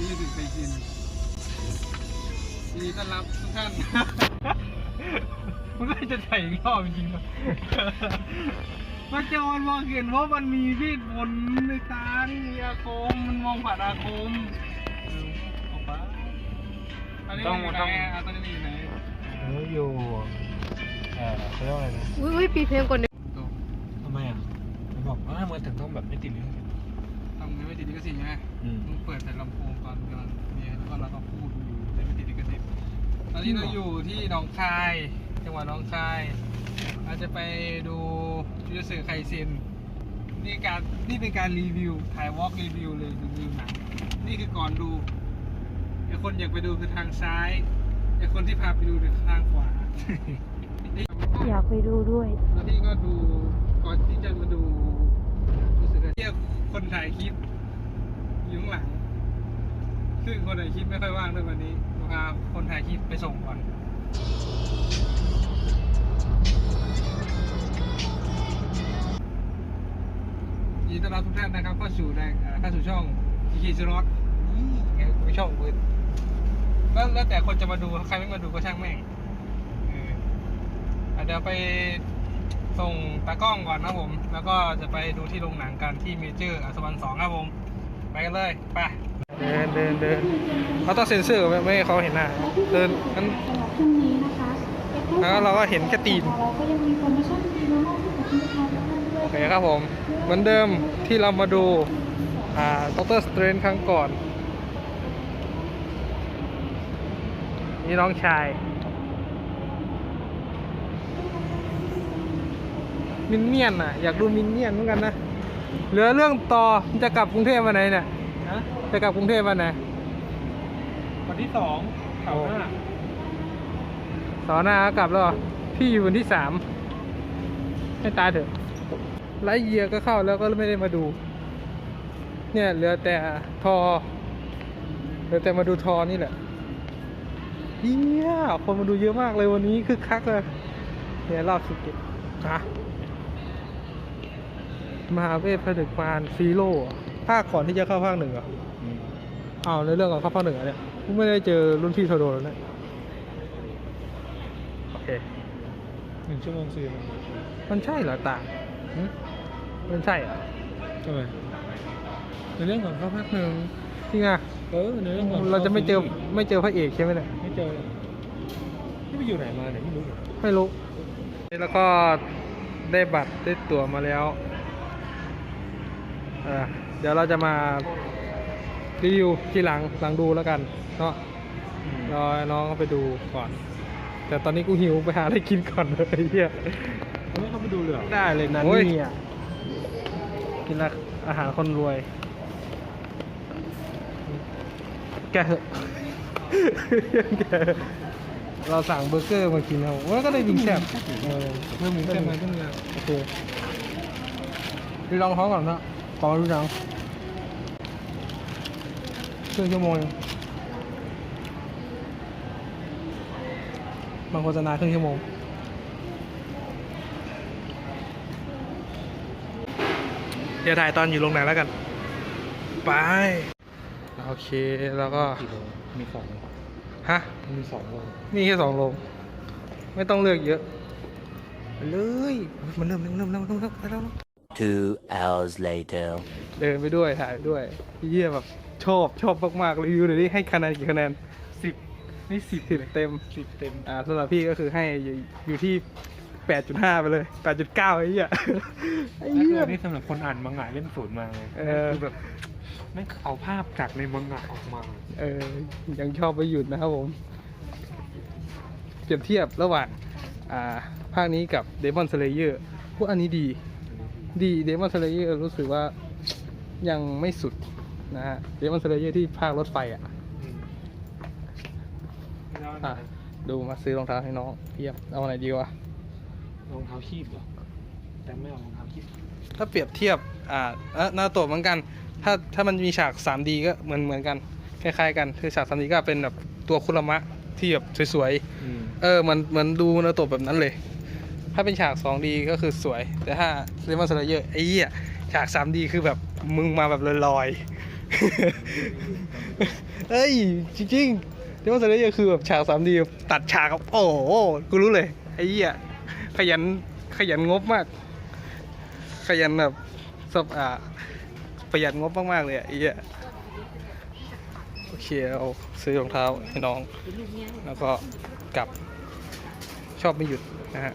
ที่ถึงไปกินยินดีต้อนรับทุกท่าน มันก็จะใส่อีกรอบจริงๆนะมาจอนมองเห็นว่ามันมีพี่ผลในตานี่มีอาคม มันมองผ่านอาคมเออออกไปอันนี้อยู่ไหนอะตอนนี้อยู่ไหนเอออยู่เออเขาเรียกว่าอะไรนะอุ้ยอุ้ยปีเพลงก่อนเนี่ยตัวทำไมอะมันบอกว่ามันถึงต้องแบบไม่ติดลิขสิทธิ์ ทำไม่ติดลิขสิทธิ์ใช่ไหมอืมต้องเปิดแต่ลำโพงก่อนก่อนเนี่ยแล้วก็เราก็พูดอยู่แต่ไม่ติดลิขสิทธิ์ตอนนี้เราอยู่ที่หนองคาย จังหวัดหนองคายเราจะไปดูยูสึไคเซนนี่การนี่เป็นการรีวิวถ่ายวอล์กรีวิวเลยรีวิวหนังนี่คือก่อนดูไอคนอยากไปดูคือทางซ้ายไอคนที่พาไปดูคือทางขวา อยากไปดูด้วย แล้วนี่ก็ดูก่อนที่จะมาดูรู้สึกว่าเที่ย คนถ่ายคลิปอยู่ข้างหลัง ซึ่งคนถ่ายคลิปไม่ค่อยว่างด้วยวันนี้พาคนถ่ายคลิปไปส่งก่อนยินดีต้อนรับทุกท่านนะครับเข้าสู่ในเข้าสู่ช่องอีคีสล็อตนี่ไงไม่ช่องกูแล้วแล้วแต่คนจะมาดู ใครไม่มาดูก็ช่างแม่งเออเดี๋ยวไป ส่งตากล้องก่อนนะผม แล้วก็จะไปดูที่โรงหนังกันที่เมเจอร์อัศวรรณสองครับผม ไปกันเลย ไป เดินเดินเดินเขาต้องเซ็นเซอร์ไม่ไม่ให้เขาเห็นหน้า เดินงั้นสำหรับพรุ่งนี้นะคะแล้วเราก็เห็นแค่ตีนเราก็ยังมีโปรโมชั่นดีๆมามอบให้กับลูกค้าทุกท่านด้วโอยเคครับผม เหมือนเดิมที่เรามาดูอ่าด็อกเตอร์สเตรนครั้งก่อน นี่น้องชาย มินเนี่ยนอะอยากดูมินเนี่ยนเหมือนกันนะเหลือเรื่องต่อมันจะกลับกรุงเทพวันไหนเนี่ยนะจะกลับกรุงเทพวันไหนวันที่สองเสาร์หน้าสอนหน้าก็กลับแล้วเหรอพี่อยู่วันที่สามให้ตายเถอะไลฟ์เยียก็เข้าแล้วก็ไม่ได้มาดู เนี่ยเหลือแต่ทอเหลือแต่มาดูทอนี่แหละเฮียคนมาดูเยอะมากเลยวันนี้คึกคักเลยเนี่ยรอบสิบเจ็ดฮะ มหาเวทผนึกมารซีโร่อะภาคก่อนที่จะเข้าภาคหนึ่งเหรออืมอ้าวในเรื่องของเข้าภาคหนึ่งอะเนี่ยกูไม่ได้เจอรุ่นพี่โทโดแล้วเนี่ยโอเคหนึ่งชั่วโมงสี่โมงมันใช่เหรอต่างหึมันใช่เหรอทำไมในเรื่องของข้าวผัดหนึ่งจริงอะเออในเรื่องของเราจะไม่เจอไม่เจอพระเอกใช่ไหมเนี่ยไม่เจอนี่ไปอยู่ไหนมาเนี่ยไม่รู้เหรอไม่รู้แล้วก็ได้บัตรได้ตั๋วมาแล้วอ่า เดี๋ยวเราจะมารีวิวทีหลังหลังดูแล้วกันเนาะรอให้น้องเขาไปดูก่อน แต่ตอนนี้กูหิวไปหาอะไรกินก่อนเลยไอ้เฮียเขาไม่เข้าไปดูเลยเหรอได้เลยนะโอ้ยนี่อะกินละอาหารคนรวย แกะเถอะแกะเราสั่งเบอร์เกอร์มากินครับมันก็ได้วิงแซ่บเออเพิ่มหมูแซ่บมาขึ้นมาโอเคดูลองท้องก่อนนะ ขอดูหนังครึ่งชั่วโมงบางโฆษณาครึ่งชั่วโมงเดี๋ยวถ่ายตอนอยู่โรงหนังแล้วกัน ไป โอเค แล้วก็ มีสองฮะ มีสองโลมีแค่สองโลง ไม่ต้องเลือกเยอะ เลย มันเริ่มเริ่มเริ่มเริ่มเริ่มเริ่มไปแล้ว Two hours later. เดินไปด้วยถ่ายไปด้วยเยี่ยแบบชอบชอบมากๆรีวิวหน่อยดิให้คะแนนกี่คะแนนสิบนี่สิบสิบเต็มสิบเต็มอ่าสำหรับพี่ก็คือให้อยู่อยู่ที่แปดจุดห้าไปเลยแปดจุดเก้าไอ้เหี้ยไอ้นั่นคืเหี้อยอันนี้สำหรับคนอ่านมังงะเล่มศูนย์มาไงเออคือแบบไม่งเอาภาพจากในมังงะออกมา เออ ยังชอบไปหยุดนะครับผม เปรียบเทียบระหว่างอ่าภาคนี้กับ Demon Slayer พวกอันนี้ดี ดี Demon Slayer รู้สึกว่ายังไม่สุดนะฮะ Demon Slayer ที่ภาครถไฟอะอะ ดูมาซื้อรองเท้าให้น้องเทียบเอาอะไรดีวะรองเท้าคีบเหรอแต่ไม่เอารองเท้าคีบถ้าเปรียบเทียบอ่าเอ่อนาโตะเหมือนกัน ถ้าถ้ามันมีฉาก 3D ก็เหมือนเหมือนกันคล้ายๆกันคือฉาก 3D ก็เป็นแบบตัวคุรามะที่แบบสวยๆอืมเออมันเหมือนดูนาโตะแบบนั้นเลย ถ้าเป็นฉาก 2D ก็คือสวย แต่ถ้าเรมอนสไลเยอร์ไอ้เหี้ยฉาก 3D คือแบบมึงมาแบบลอยๆเอ้ย จริงๆเดี๋ยวมันจะได้คือแบบฉากสามดีตัดฉากครับโอ้โหกูรู้เลย ไอ้เหี้ยขยันขยันงบมาก ขยันแบบสบอ่าประหยัดงบมากๆเลยอะไอ้เหี้ยโอเคเอาซื้อรองเท้าให้น้อง แล้วก็กลับชอบไม่หยุดนะฮะ